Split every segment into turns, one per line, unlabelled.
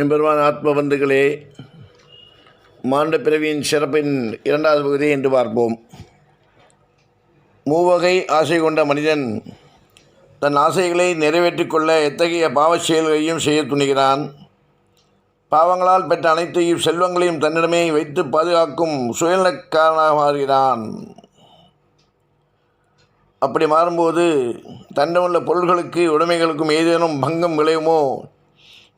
எம்பெருமான் ஆத்மபந்துகளே மாண்ட பிறவியின் சிறப்பின் இரண்டாவது பகுதியை என்று பார்ப்போம். மூவகை ஆசை கொண்ட மனிதன் தன் ஆசைகளை நிறைவேற்றிக் கொள்ள எத்தகைய பாவச் செயல்களையும் செய்ய துணிகிறான். பாவங்களால் பெற்ற அனைத்தையும் செல்வங்களையும் தன்னிடமே வைத்து பாதுகாக்கும் சுயநலக்காரனாக மாறுகிறான். அப்படி மாறும்போது தன்னிடமுள்ள பொருள்களுக்கு உடைமைகளுக்கும் ஏதேனும் பங்கம் விளையுமோ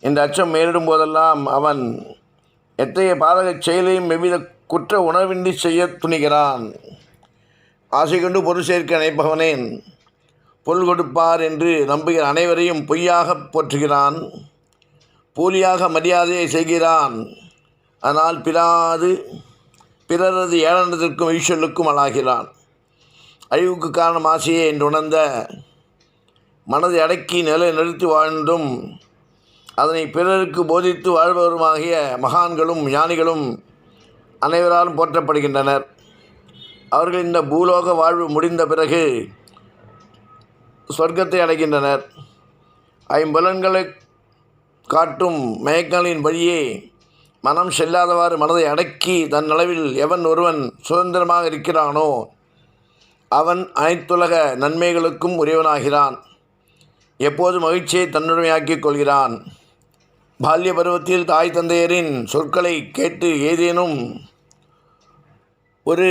இந்த அச்சம் மேலிடும் போதெல்லாம் அவன் எத்தகைய பாதகச் செயலையும் எவ்வித குற்ற உணர்வின்றி செய்ய துணிகிறான்? ஆசை கொண்டு பொருள் சேர்க்க நினைப்பவனேன் பொருள் கொடுப்பார் என்று நம்புகிற அனைவரையும் பொய்யாக போற்றுகிறான். போலியாக மரியாதையை செய்கிறான். ஆனால் பிறாது பிறரது ஏளனத்திற்கும் ஈஸ்வலுக்கும் ஆளாகிறான். அழிவுக்கு காரணம் ஆசையே என்று உணர்ந்த மனதை அடக்கி நிலை நிறுத்தி வாழ்ந்தும் அதனை பிறருக்கு போதித்து வாழ்பவருமாகிய மகான்களும் ஞானிகளும் அனைவராலும் போற்றப்படுகின்றனர். அவர்கள் இந்த பூலோக வாழ்வு முடிந்த பிறகு சொர்க்கத்தை அடைகின்றனர். ஐம்பலன்களை காட்டும் மயக்கங்களின் வழியே மனம் செல்லாதவாறு மனதை அடக்கி தன் அளவில் எவன் ஒருவன் சுதந்திரமாக இருக்கிறானோ அவன் அனைத்துலக நன்மைகளுக்கும் உரியவனாகிறான். எப்போது மகிழ்ச்சியை தன்னுடைமையாக்கிக் கொள்கிறான். பால்ய பருவத்தில் தாய் தந்தையரின் சொற்களை கேட்டு ஏதேனும் ஒரு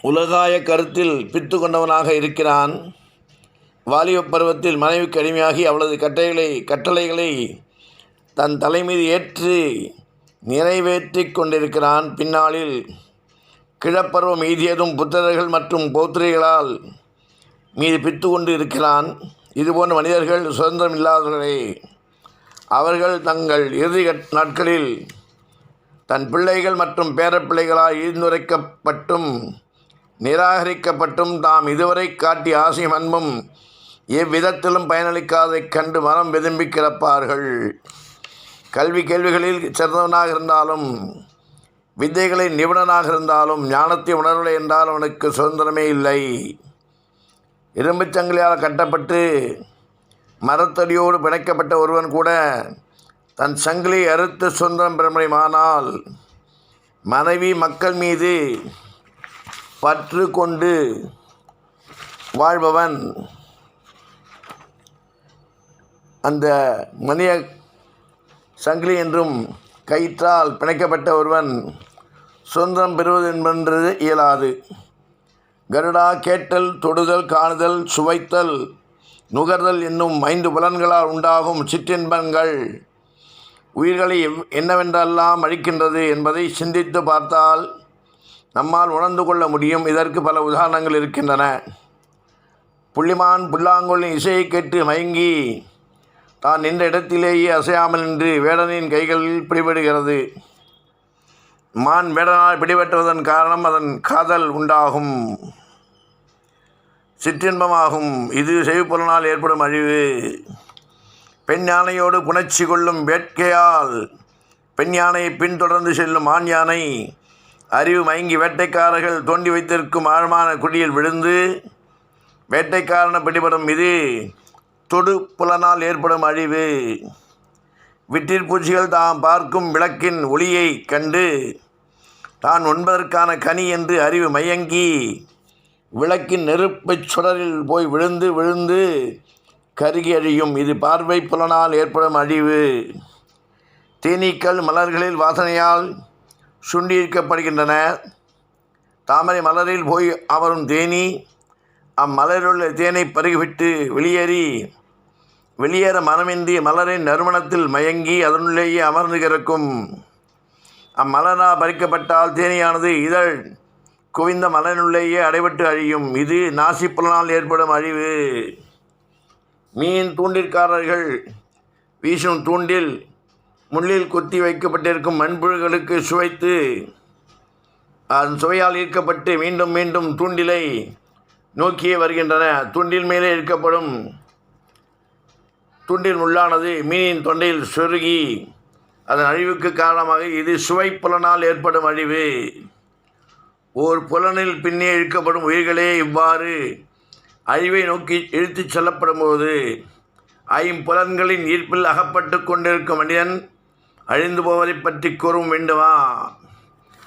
உலகாய கருத்தில் பித்து கொண்டவனாக இருக்கிறான். வாலிப பருவத்தில் மனைவிக்கு அடிமையாகி அவளது கட்டளைகளை கட்டளைகளை தன் தலைமீது ஏற்று நிறைவேற்றி கொண்டிருக்கிறான். பின்னாளில் கிழப்பருவம் எய்தியதும் புத்தர்கள் மற்றும் பௌத்திரிகளால் மீது பித்து கொண்டு இருக்கிறான். இதுபோன்ற மனிதர்கள் சுதந்திரம் இல்லாதவர்களே. அவர்கள் தங்கள் இறுதி நாட்களில் தன் பிள்ளைகள் மற்றும் பேரப்பிள்ளைகளால் ஈர்ந்துரைக்கப்பட்டும் நிராகரிக்கப்பட்டும் தாம் இதுவரை காட்டிய ஆசையும் அன்பும் எவ்விதத்திலும் பயனளிக்காதைக் கண்டு மனம் விரும்பி கிடப்பார்கள். கல்வி கேள்விகளில் சிறந்தவனாக இருந்தாலும் வித்தைகளை நிபுணனாக இருந்தாலும் ஞானத்தை உணரவில்லை என்றால் அவனுக்கு சுதந்திரமே இல்லை. இரும்புச் சங்கிலியால் கட்டப்பட்டு மரத்தடியோடு பிணைக்கப்பட்ட ஒருவன் கூட தன் சங்கிலி அறுத்து சுதந்திரம் பெற முடியுமானால் மனைவி மக்கள் மீது பற்று கொண்டு வாழ்பவன் அந்த மனித சங்கிலி என்றும் கயிற்றால் பிணைக்கப்பட்ட ஒருவன் சுதந்திரம் பெறுவது என்பது இயலாது. கருடா கேட்டல் தொடுதல் காணுதல் சுவைத்தல் நுகர்தல் என்னும் ஐந்து புலன்களால் உண்டாகும் சிற்றின்பங்கள். உயிர்களை எவ் என்னவென்றெல்லாம் அழிக்கின்றது என்பதை சிந்தித்து பார்த்தால் நம்மால் உணர்ந்து கொள்ள முடியும். இதற்கு பல உதாரணங்கள் இருக்கின்றன. புள்ளிமான் புல்லாங்குழலின் இசையை கேட்டு மயங்கி தான் நின்ற இடத்திலேயே அசையாமல் நின்று வேடனின் கைகளில் பிடிபடுகிறது. மான் வேடனால் பிடிபட்டுவதன் காரணம் அதன் காதல் உண்டாகும். சிற்றின்பமாகும். இது செய்பொருளால் ஏற்படும் அழிவு. பெண் யானையோடு புணர்ச்சி கொள்ளும் வேட்கையால் பெண் யானையை பின்தொடர்ந்து செல்லும் ஆண் யானை அறிவு மயங்கி வேட்டைக்காரர்கள் தோண்டி வைத்திருக்கும் ஆழமான குடியில் விழுந்து வேட்டைக்காரன பிடிபடும் இது தொடு புலனால் ஏற்படும் அழிவு. விட்டிற்பூச்சிகள் தாம் பார்க்கும் விளக்கின் ஒளியை கண்டு தான் உண்பதற்கான கனி என்று அறிவு மயங்கி விளக்கின் நெருப்புச் சுடரில் போய் விழுந்து விழுந்து கருகி அழியும். இது பார்வை புலனால் ஏற்படும் அழிவு. தேனீக்கள் மலர்களில் வாசனையால் சுண்டியிருக்கப்படுகின்றன. தாமரை மலரில் போய் அமரும் தேனி அம்மலரிலுள்ள தேனை பருகிவிட்டு வெளியேறி வெளியேற மனமின்றி மலரின் நறுமணத்தில் மயங்கி அதனுள்ளேயே அமர்ந்து கிடக்கும். அம்மலரா பறிக்கப்பட்டால் தேனியானது இதழ் குவிந்த மலனுள்ளேயே அடைபட்டு அழியும். இது நாசிப்புலனால் ஏற்படும் அழிவு. மீன் தூண்டிற்காரர்கள் வீசும் தூண்டில் முள்ளில் குத்தி வைக்கப்பட்டிருக்கும் மண்புழுகளுக்கு சுவைத்து அதன் சுவையால் ஈர்க்கப்பட்டு மீண்டும் மீண்டும் தூண்டிலை நோக்கியே வருகின்றன. தூண்டில் மேலே இருக்கப்படும் துண்டில் முள்ளானது மீனின் தொண்டையில் சொருகி அதன் அழிவுக்கு காரணமாக இது சுவை புலனால் ஏற்படும் அழிவு. ஓர் புலனில் பின்னே இழுக்கப்படும் உயிர்களே இவ்வாறு. அழிவை நோக்கி இழுத்துச் செல்லப்படும் போது ஐம்புலன்களின் ஈர்ப்பில் அகப்பட்டு கொண்டிருக்கும் மனிதன் அழிந்து போவதை பற்றி கூறும் வேண்டுமா?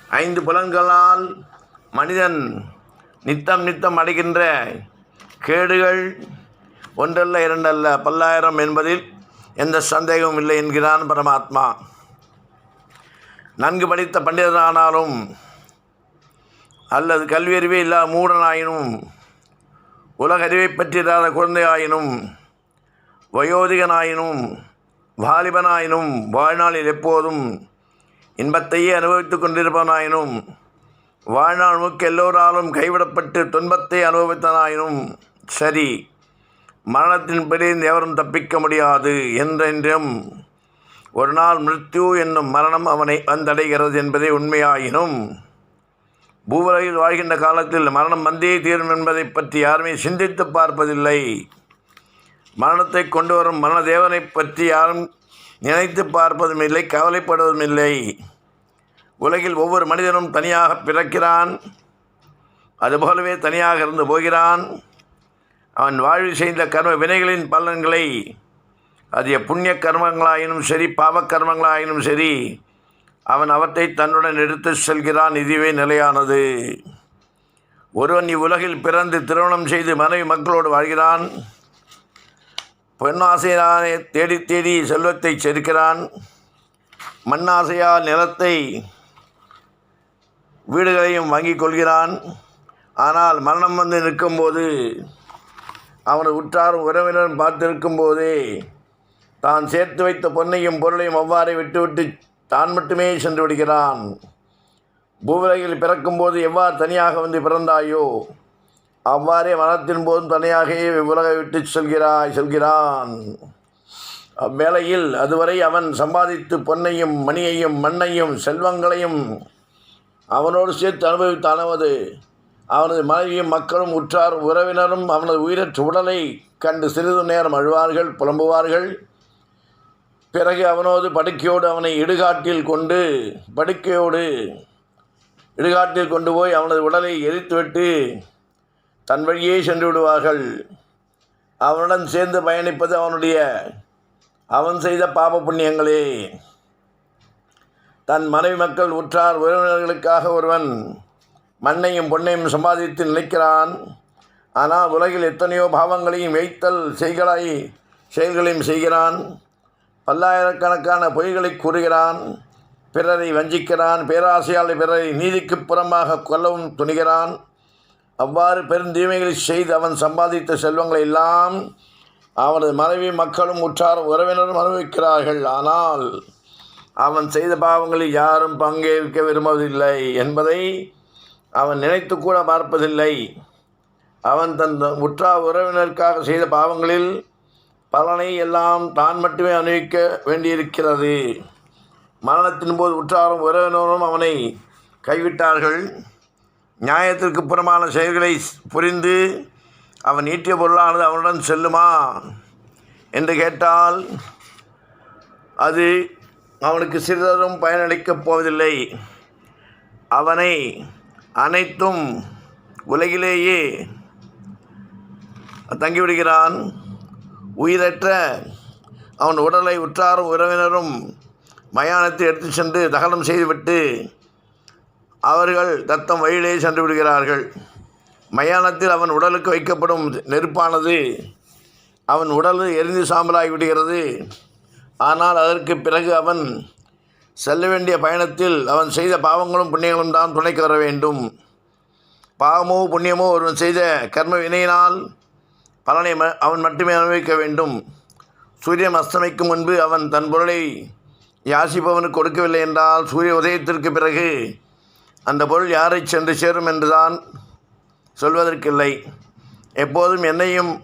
ஐந்து புலன்களால் மனிதன் நித்தம் நித்தம் அடைகின்ற கேடுகள் ஒன்றல்ல இரண்டல்ல பல்லாயிரம் என்பதில் எந்த சந்தேகமும் இல்லை என்கிறான் பரமாத்மா. நன்கு படித்த பண்டிதரானாலும் அல்லது கல்வியறிவே இல்லாத மூடனாயினும் உலக அறிவை பற்றிடாத குழந்தையாயினும் வயோதிகனாயினும் வாலிபனாயினும் வாழ்நாளில் எப்போதும் இன்பத்தையே அனுபவித்துக் கொண்டிருப்பனாயினும் வாழ்நாள் முழுக்க எல்லோராலும் கைவிடப்பட்டு துன்பத்தை அனுபவித்தனாயினும் சரி மரணத்தின் பிடிந்து எவரும் தப்பிக்க முடியாது என்றென்றும் ஒரு நாள் மிருத்யு என்னும் மரணம் அவனை வந்தடைகிறது என்பதே உண்மையாயினும் பூவுலகில் வாழ்கின்ற காலத்தில் மரணம் வந்தே தீரும் என்பதை பற்றி யாருமே சிந்தித்து பார்ப்பதில்லை. மரணத்தை கொண்டு வரும் மரணதேவனை பற்றி யாரும் நினைத்து பார்ப்பதும் இல்லை கவலைப்படுவதும் இல்லை உலகில் ஒவ்வொரு மனிதனும் தனியாக பிறக்கிறான். அதுபோலவே தனியாக இருந்து போகிறான். அவன் வாழ்வு செய்த கர்ம வினைகளின் பலன்களை அது புண்ணிய கர்மங்களாயினும் சரி பாவ கர்மங்களாயினும் சரி அவன் அவற்றை தன்னுடன் எடுத்து செல்கிறான் இதுவே நிலையானது. ஒருவன் இவ்வுலகில் பிறந்து திருமணம் செய்து மனைவி மக்களோடு வாழ்கிறான். பெண்ணாசையானே தேடி தேடி செல்வத்தை செருக்கிறான். மண்ணாசையால் நிலத்தை வீடுகளையும் வாங்கிக் கொள்கிறான். ஆனால் மரணம் வந்து நிற்கும்போது அவனது உற்றாரும் உறவினரும் பார்த்திருக்கும் போதே தான் சேர்த்து வைத்த பொன்னையும் பொருளையும் அவ்வாறே விட்டுவிட்டு தான் மட்டுமே சென்று விடுகிறான். பூவுலகில் பிறக்கும்போது எவ்வாறு தனியாக வந்து பிறந்தாயோ அவ்வாறே மரணத்தின் போதும் தனியாகவே உலகை விட்டு செல்கிறாய் செல்கிறான். அவ்வேளையில் அதுவரை அவன் சம்பாதித்து பொன்னையும் மணியையும் மண்ணையும் செல்வங்களையும் அவனோடு சேர்த்து அனுபவித்தானவது? அவனது மனைவியும் மக்களும் உற்றார் உறவினரும் அவனது உயிரற்ற உடலை கண்டு சிறிது நேரம் அழுவார்கள் புலம்புவார்கள். பிறகு அவனோடு படுக்கையோடு அவனை இடுகாட்டில் கொண்டு படுக்கையோடு இடுகாட்டில் கொண்டு போய் அவனது உடலை எரித்துவிட்டு தன் வழியே சென்று விடுவார்கள். அவனுடன் சேர்ந்து பயணிப்பது அவனுடைய அவன் செய்த பாப புண்ணியங்களே. தன் மனைவி மக்கள் உற்றார் உறவினர்களுக்காக ஒருவன் மண்ணையும் பொன்னையும் சம்பாதித்து நினைக்கிறான். ஆனால் உலகில் எத்தனையோ பாவங்களையும் வைத்தல் செய்களாய் செயல்களையும் செய்கிறான். பல்லாயிரக்கணக்கான பொய்களை கூறுகிறான் பிறரை வஞ்சிக்கிறான் பேராசையால் பிறரை நீதிக்கு புறமாக கொல்லவும் துணிகிறான். அவ்வாறு பெருந்தீமைகளை செய்து அவன் சம்பாதித்த செல்வங்களை எல்லாம் அவனது மனைவி மக்களும் உற்றாரும் உறவினரும் அனுபவிக்கிறார்கள். ஆனால் அவன் செய்த பாவங்களில் யாரும் பங்கேற்க விரும்புவதில்லை என்பதை அவன் நினைத்து கூட பார்ப்பதில்லை. அவன் தன் உற்றா உறவினருக்காக செய்த பாவங்களில் பலனை எல்லாம் தான் மட்டுமே அனுபவிக்க வேண்டியிருக்கிறது. மரணத்தின் போது உற்றாரும் உறவினரும் அவனை கைவிட்டார்கள். நியாயத்திற்கு புறமான செயல்களை புரிந்து அவன் ஈட்டிய பொருளானது அவனுடன் செல்லுமா என்று கேட்டால் அது அவனுக்கு சிறிதரும் பயனளிக்கப் போவதில்லை. அவனை அனைத்தும் உலகிலேயே தங்கிவிடுகிறான். உயிரற்ற அவன் உடலை உற்றாரும் உறவினரும் மயானத்தை எடுத்து சென்று தகனம் செய்துவிட்டு அவர்கள் தத்தம் வழியிலே சென்று விடுகிறார்கள். மயானத்தில் அவன் உடலுக்கு வைக்கப்படும் நெருப்பானது அவன் உடல் எரிந்து சாம்பலாகி விடுகிறது. ஆனால் அதற்கு பிறகு அவன் செல்ல வேண்டிய பயணத்தில் அவன் செய்த பாவங்களும் புண்ணியங்களும் தான் துணைக்கு வர வேண்டும். பாவமோ புண்ணியமோ ஒருவன் செய்த கர்ம வினையினால் பலனை ம- அவன் மட்டுமே அனுபவிக்க வேண்டும். சூரியன் அஸ்தமிக்கும் முன்பு அவன் தன் பொருளை யாசிப்பவனுக்கு கொடுக்கவில்லை என்றால் சூரிய உதயத்திற்கு பிறகு அந்த பொருள் யாரை சென்று சேரும் என்றுதான் சொல்வதற்கில்லை. எப்போதும் என்னையும்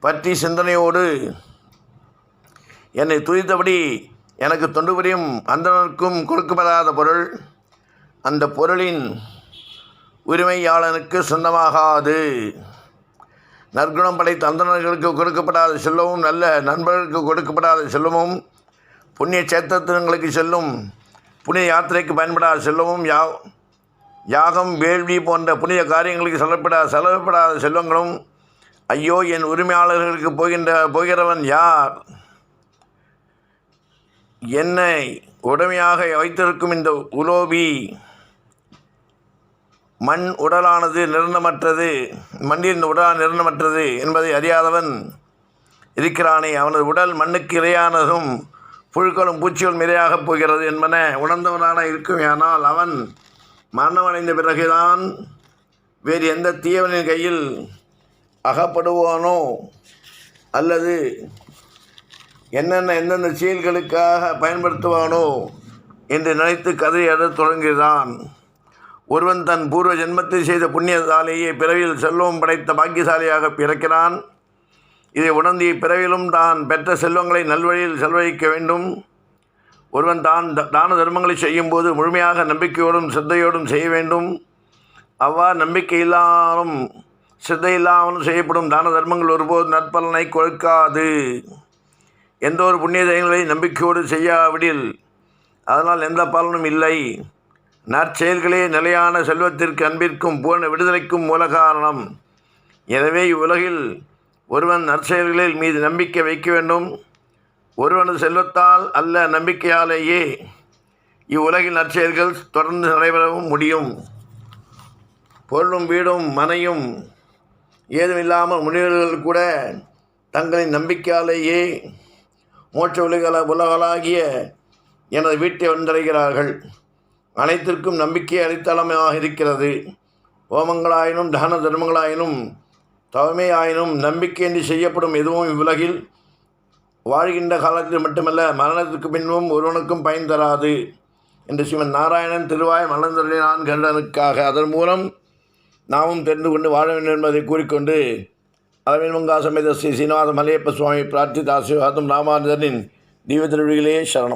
பற்றி சிந்தனையோடு என்னை துதித்தபடி எனக்கு தொண்டு புரியும் அந்தனருக்கும் கொடுக்கப்படாத பொருள் அந்த பொருளின் உரிமையாளனுக்கு சொந்தமாகாது. நற்குணம் படைத்த அந்தணர்களுக்கு கொடுக்கப்படாத செல்வமும் நல்ல நண்பர்களுக்கு கொடுக்கப்படாத செல்வமும் புண்ணிய சேத்திரங்களுக்கு செல்லும் புனித யாத்திரைக்கு பயன்படாத செல்வமும் யா யாகம் வேள்வி போன்ற புனித காரியங்களுக்கு செல்லப்படாத செலவிப்படாத செல்வங்களும் ஐயோ என் உரிமையாளர்களுக்கு போகின்ற போகிறவன் யார்? என்னை உடமையாக வைத்திருக்கும் இந்த உலோபி மண் உடலானது நிரணமற்றது மண்ணின் உடலான நிரணமற்றது என்பதை அறியாதவன் இருக்கிறானே. அவனது உடல் மண்ணுக்கு இரையானதும் புழுக்களும் பூச்சிகளும் இரையாகப் போகிறது என்பன உணர்ந்தவனான இருக்குமேயானால் அவன் மரணமடைந்த பிறகுதான் வேறு எந்த தீயவனின் கையில் அகப்படுவானோ? அல்லது என்னென்ன எந்தெந்த செயல்களுக்காக பயன்படுத்துவானோ? என்று நினைத்து கதறி அழத் தொடங்குகிறான். ஒருவன் தன் பூர்வ ஜென்மத்தில் செய்த புண்ணியசாலையை பிறவியில் செல்வம் படைத்த பாக்கியசாலியாக பிறக்கிறான். இதை உணர்ந்து இப்பிறவிலும் தான் பெற்ற செல்வங்களை நல்வழியில் செலவழிக்க வேண்டும். ஒருவன் தான் த- தான தர்மங்களை செய்யும்போது முழுமையாக நம்பிக்கையோடும் சித்தையோடும் செய்ய வேண்டும். அவ்வாறு நம்பிக்கை இல்லாமலும் சித்தை இல்லாமலும் செய்யப்படும் தான தர்மங்கள் ஒருபோது நற்பலனை கொடுக்காது. எந்த ஒரு புண்ணிய செயல்களை நம்பிக்கையோடு செய்யாவிடில் அதனால் எந்த பலனும் இல்லை. நற்செயல்களே நிலையான செல்வத்திற்கு அன்பிற்கும் போன விடுதலைக்கும் மூல காரணம். எனவே இவ்வுலகில் ஒருவன் நற்செயல்களில் மீது நம்பிக்கை வைக்க வேண்டும். ஒருவனது செல்வத்தால் அல்ல நம்பிக்கையாலேயே இவ்வுலகில் நற்செயல்கள் தொடர்ந்து நடைபெறவும் முடியும். பொருளும் வீடும் மனையும் ஏதும் இல்லாமல் முனிவர்கள் கூட தங்களின் நம்பிக்கையாலேயே மோட்ச உலகள உலகளாகிய எனது வீட்டை வந்தடைகிறார்கள். அனைத்திற்கும் நம்பிக்கை அடித்தளமாக இருக்கிறது. ஹோமங்களாயினும் தான தர்மங்களாயினும் தவமே ஆயினும் நம்பிக்கையின்றி செய்யப்படும் எதுவும் இவ்வுலகில் வாழ்கின்ற காலத்தில் மட்டுமல்ல மரணத்திற்கு பின்பும் ஒருவனுக்கும் பயன் தராது என்று சிவன் நாராயணன் திருவாய் மலர்ந்தருளினான் கண்டனுக்காக அதன் மூலம் நாமும் தெரிந்து கொண்டு வாழ வேண்டும் என்பதை கூறிக்கொண்டு அளவில் மங்கா சமேத ஸ்ரீ சீனிவாச மலையப்ப சுவாமி பிரார்த்தித்த ஆசீர்வாதம் ராமானுஜனின் தீவ திருவிழிகளே சரணம்.